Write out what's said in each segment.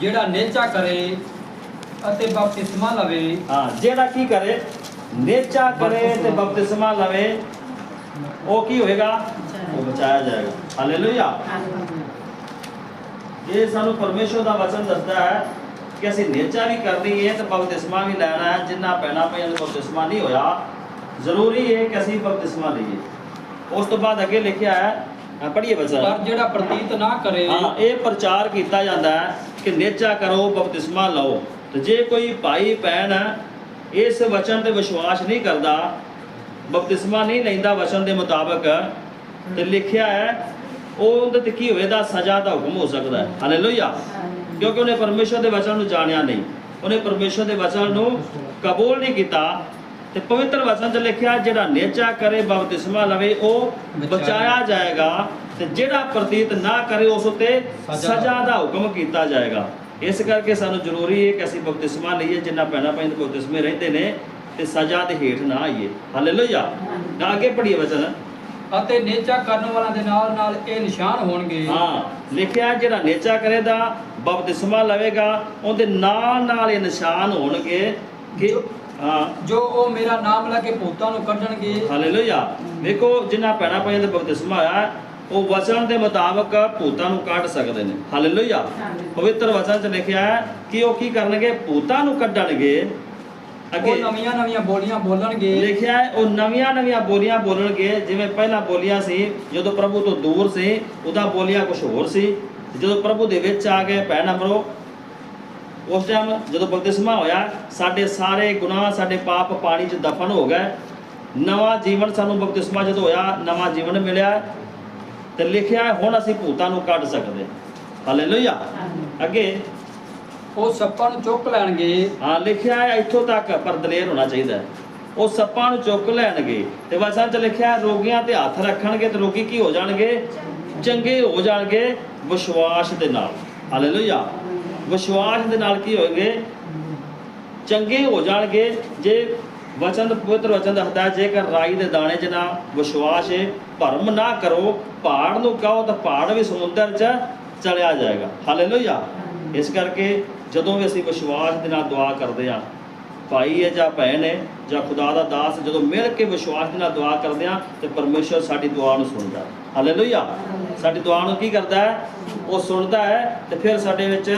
ਜਿਹੜਾ ਨੇਚਾ ਕਰੇ ਅਤੇ ਬਪਤਿਸਮਾ ਲਵੇ। ਹਾਂ ਜਿਹੜਾ ਕੀ ਕਰੇ ਨੇਚਾ ਕਰੇ ਤੇ ਬਪਤਿਸਮਾ। ਲਵੇ ਉਹ ਕੀ ਹੋਏਗਾ? ਉਹ ਬਚਾਇਆ ਜਾਏਗਾ। ਹਾਲੇਲੂਇਆ ਇਹ ਸਾਨੂੰ ਪਰਮੇਸ਼ਰ ਦਾ ਵਚਨ ਦੱਸਦਾ ਹੈ ਕਿ ਅਸੀਂ ਨੇਚਾ ਵੀ ਕਰਨੀ ਹੈ ਤੇ ਬਪਤਿਸਮਾ ਵੀ ਲੈਣਾ ਹੈ। ਜਿੰਨਾ ਪੈਣਾ ਪਿਆ ਬਪਤਿਸਮਾ ਨਹੀਂ ਹੋਇਆ ਜ਼ਰੂਰੀ ਹੈ ਕਿ ਅਸੀਂ ਬਪਤਿਸਮਾ ਲਈਏ। ਉਸ ਤੋਂ ਬਾਅਦ ਅੱਗੇ ਲਿਖਿਆ ਹੈ ਪੜ੍ਹੀਏ ਵਚਨ ਪਰ ਜਿਹੜਾ ਪ੍ਰਤੀਤ ਨਾ ਕਰੇ। ਹਾਂ ਇਹ ਪ੍ਰਚਾਰ ਕੀਤਾ ਜਾਂਦਾ ਹੈ ਕਿ ਨੇਚਾ ਕਰੋ ਬਪਤਿਸਮਾ ਲਓ। ਤੇ ਜੇ ਕੋਈ ਭਾਈ ਭੈਣ ਇਸ ਵਚਨ ਤੇ ਵਿਸ਼ਵਾਸ ਨਹੀਂ ਕਰਦਾ ਬਪਤਿਸਮਾ ਨਹੀਂ ਲੈਂਦਾ ਵਚਨ ਦੇ ਮੁਤਾਬਕ ਤੇ ਲਿਖਿਆ ਹੈ ਉਹ ਉਹਦੇ ਤੇ ਕੀ ਹੋਵੇਗਾ ਸਜ਼ਾ ਦਾ ਹੁਕਮ ਹੋ ਸਕਦਾ ਹੈ। ਹਾਲੇਲੂਇਆ। ਕਿਉਂਕਿ ਉਹਨੇ ਪਰਮੇਸ਼ਰ ਦੇ ਵਚਨ ਨੂੰ ਜਾਣਿਆ ਨਹੀਂ। ਉਹਨੇ ਪਰਮੇਸ਼ਰ ਦੇ ਵਚਨ ਨੂੰ ਕਬੂਲ ਨਹੀਂ ਕੀਤਾ। ਤੇ ਪਵਿੱਤਰ ਵਚਨ 'ਚ ਲਿਖਿਆ ਜਿਹੜਾ ਨੇਚਾ ਕਰੇ ਬਪਤਿਸਮਾ ਲਵੇ ਉਹ ਬਚਾਇਆ ਜਾਏਗਾ। ਤੇ ਜਿਹੜਾ ਪ੍ਰਤੀਤ ਨਾ ਕਰੇ ਉਸ ਉਤੇ ਸਜ਼ਾ ਦਾ ਹੁਕਮ ਕੀਤਾ ਜਾਏਗਾ। ਇਸ ਕਰਕੇ ਸਾਨੂੰ ਜ਼ਰੂਰੀ ਹੈ ਕਿ ਅਸੀਂ ਬਪਤਿਸਮਾ ਲਈਏ ਜਿੰਨਾ ਪੈਣਾ ਪੈਂਦੇ ਬਪਤਿਸਮੇ ਰਹਿੰਦੇ ਨੇ ਤੇ ਸਜ਼ਾ ਦੇ ਹੇਠ ਨਾ ਆਈਏ। ਹਾਲੇਲੂਇਆ ਨਾ ਅੱਗੇ ਪੜੀਏ ਵਚਨ। ਅਤੇ ਨੇਚਾ ਕਰਨ ਵਾਲਿਆਂ ਦੇ ਨਾਲ ਨਾਲ ਇਹ ਨਿਸ਼ਾਨ ਹੋਣਗੇ। ਹਾਂ ਲਿਖਿਆ ਜਿਹੜਾ ਨੇਚਾ ਕਰੇਦਾ ਬਪਤਿਸਮਾ ਲਵੇਗਾ ਉਹਦੇ ਨਾਲ ਨਾਲ ਇਹ ਨਿਸ਼ਾਨ ਹੋਣਗੇ ਕਿ ਹਾਂ। ਜੋ ਉਹ ਮੇਰਾ ਨਾਮ ਲੈ ਕੇ ਭੂਤਾਂ ਨੂੰ ਕੱਢਣਗੇ। ਹਾਲੇਲੂਇਆ ਵੇਖੋ ਜਿਨ੍ਹਾਂ ਪੈਣਾ ਪਈਆਂ ਦੇ ਬਪਤਿਸਮਾ ਹੋਇਆ ਉਹ ਵਚਨ ਦੇ ਮੁਤਾਬਕ ਭੂਤਾਂ ਨੂੰ ਕੱਢ ਸਕਦੇ ਨੇ। ਹਾਲੇਲੂਇਆ ਪਵਿੱਤਰ ਵਚਨ 'ਚ ਲਿਖਿਆ ਹੈ ਕਿ ਉਹ ਕੀ ਕਰਨਗੇ? ਭੂਤਾਂ ਨੂੰ ਕੱਢਣਗੇ। ਉਹ ਅੱਗੇ ਨਵੀਆਂ ਨਵੀਆਂ ਬੋਲੀਆਂ ਬੋਲਣਗੇ। ਲਿਖਿਆ ਹੈ ਉਹ ਨਵੀਆਂ ਨਵੀਆਂ ਬੋਲੀਆਂ ਬੋਲਣਗੇ। ਜਿਵੇਂ ਪਹਿਲਾਂ ਬੋਲੀਆਂ ਸੀ ਜਦੋਂ ਪ੍ਰਭੂ ਤੋਂ ਦੂਰ ਸੀ ਉਹਦਾ ਬੋਲੀਆਂ ਕੁਝ ਹੋਰ ਸੀ। ਜਦੋਂ ਪ੍ਰਭੂ ਦੇ ਵਿੱਚ ਆ ਗਏ ਭੈਣ ਅਮਰੋ ਉਸ ਟਾਈਮ ਜਦੋਂ ਬਪਤਿਸਮਾ ਹੋਇਆ ਸਾਡੇ ਸਾਰੇ ਗੁਨਾਹ ਸਾਡੇ ਪਾਪ ਪਾਣੀ 'ਚ ਦਫਨ ਹੋ ਗਏ। ਨਵਾਂ ਜੀਵਨ ਸਾਨੂੰ ਬਪਤਿਸਮਾ ਜਦੋਂ ਹੋਇਆ ਨਵਾਂ ਜੀਵਨ ਮਿਲਿਆ। ਤੇ ਲਿਖਿਆ ਹੈ, ਹੁਣ ਅਸੀਂ ਭੂਤਾਂ ਨੂੰ ਕੱਢ ਸਕਦੇ ਹਾਲੇਲੂਇਆ ਅੱਗੇ। ਉਹ ਸੱਪਾਂ ਨੂੰ ਚੁੱਕ ਲੈਣਗੇ। ਹਾਂ ਲਿਖਿਆ ਹੈ ਇੱਥੋਂ ਤੱਕ ਪਰ ਦਲੇਰ ਹੋਣਾ ਚਾਹੀਦਾ ਹੈ। ਉਹ ਸੱਪਾਂ ਨੂੰ ਚੁੱਕ ਲੈਣਗੇ ਤੇ ਵਚਨ ਚ ਲਿਖਿਆ ਹੈ, ਰੋਗੀਆਂ ਤੇ ਹੱਥ ਰੱਖਣਗੇ ਤੇ ਰੋਗੀ ਕੀ ਹੋ ਜਾਣਗੇ? ਚੰਗੇ ਹੋ ਜਾਣਗੇ ਵਿਸ਼ਵਾਸ ਦੇ ਨਾਲ। ਹਾਲੇਲੂਇਆ ਵਿਸ਼ਵਾਸ ਦੇ ਨਾਲ ਕੀ ਹੋਣਗੇ? ਚੰਗੇ ਹੋ ਜਾਣਗੇ। ਜੇ ਵਚਨ ਪਵਿੱਤਰ ਵਚਨ ਦੱਸਦਾ ਜੇਕਰ ਰਾਈ ਦੇ ਦਾਣੇ 'ਚ ਨਾ ਵਿਸ਼ਵਾਸ ਹੈ ਭਰਮ ਨਾ ਕਰੋ ਪਹਾੜ ਨੂੰ ਕਹੋ ਤਾਂ ਪਹਾੜ ਵੀ ਸਮੁੰਦਰ 'ਚ ਚਲਿਆ ਜਾਏਗਾ। ਹਾਲੇਲੂਇਆ ਇਸ ਕਰਕੇ ਜਦੋਂ ਵੀ ਅਸੀਂ ਵਿਸ਼ਵਾਸ ਦੇ ਨਾਲ ਦੁਆ ਕਰਦੇ ਹਾਂ ਭਾਈ ਹੈ ਜਾਂ ਭੈਣ ਹੈ ਜਾਂ ਖੁਦਾ ਦਾ ਦਾਸ ਜਦੋਂ ਮਿਲ ਕੇ ਵਿਸ਼ਵਾਸ ਦੇ ਨਾਲ ਦੁਆ ਕਰਦੇ ਹਾਂ ਤੇ ਪਰਮੇਸ਼ਰ ਸਾਡੀ ਦੁਆ ਨੂੰ ਸੁਣਦਾ। ਹੈ ਹਾਲੇਲੂਇਆ ਸਾਡੀ ਦੁਆ ਨੂੰ ਕੀ ਕਰਦਾ ਹੈ? ਉਹ ਸੁਣਦਾ ਹੈ ਤੇ ਫਿਰ ਸਾਡੇ ਵਿੱਚ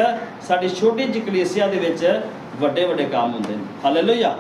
ਸਾਡੀ ਛੋਟੀ ਜਿਹੀ ਕਲੀਸਿਆ ਦੇ ਵਿੱਚ ਵੱਡੇ ਵੱਡੇ ਕੰਮ ਹੁੰਦੇ ਨੇ। ਹਾਲੇਲੂਇਆ